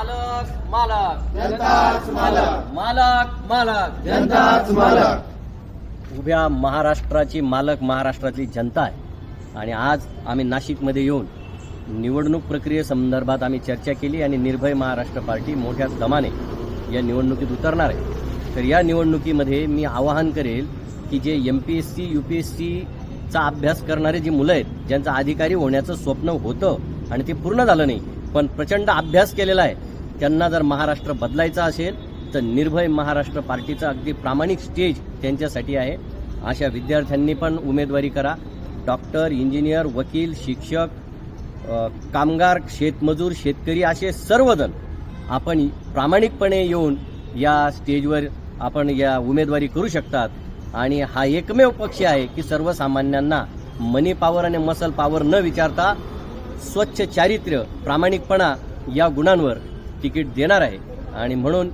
मालक मालक. जनताच मालक. मालक मालक. जनताच मालक. उभ्या महाराष्ट्राची मालक महाराष्ट्रातली जनता आहे. आणि आज आम्ही नाशिकमध्ये येऊन निवडणूक प्रक्रियेसंदर्भात आम्ही चर्चा केली आणि निर्भय महाराष्ट्र पार्टी मोठ्या दमाने या निवडणुकीत उतरणार आहे. तर या निवडणुकीमध्ये मी आवाहन करेल की जे M P S C U P S सीचा अभ्यास करणारे जी मुलं आहेत ज्यांचं अधिकारी होण्याचं स्वप्न होतं आणि ते पूर्ण झालं नाही पण प्रचंड अभ्यास केलेला आहे त्यांना जर महाराष्ट्र बदलायचा असेल तर निर्भय महाराष्ट्र पार्टीचा अगदी प्रामाणिक स्टेज त्यांच्यासाठी आहे. अशा विद्यार्थ्यांनी पण उमेदवारी करा. डॉक्टर इंजिनियर वकील शिक्षक कामगार शेतमजूर शेतकरी असे सर्वजण आपण प्रामाणिकपणे येऊन या स्टेजवर आपण या उमेदवारी करू शकतात. आणि हा एकमेव पक्ष आहे की सर्वसामान्यांना मनी पॉवर आणि मसल पॉवर न विचारता स्वच्छ चारित्र्य प्रामाणिकपणा या गुणांवर तिकीट देणार आहे. आणि म्हणून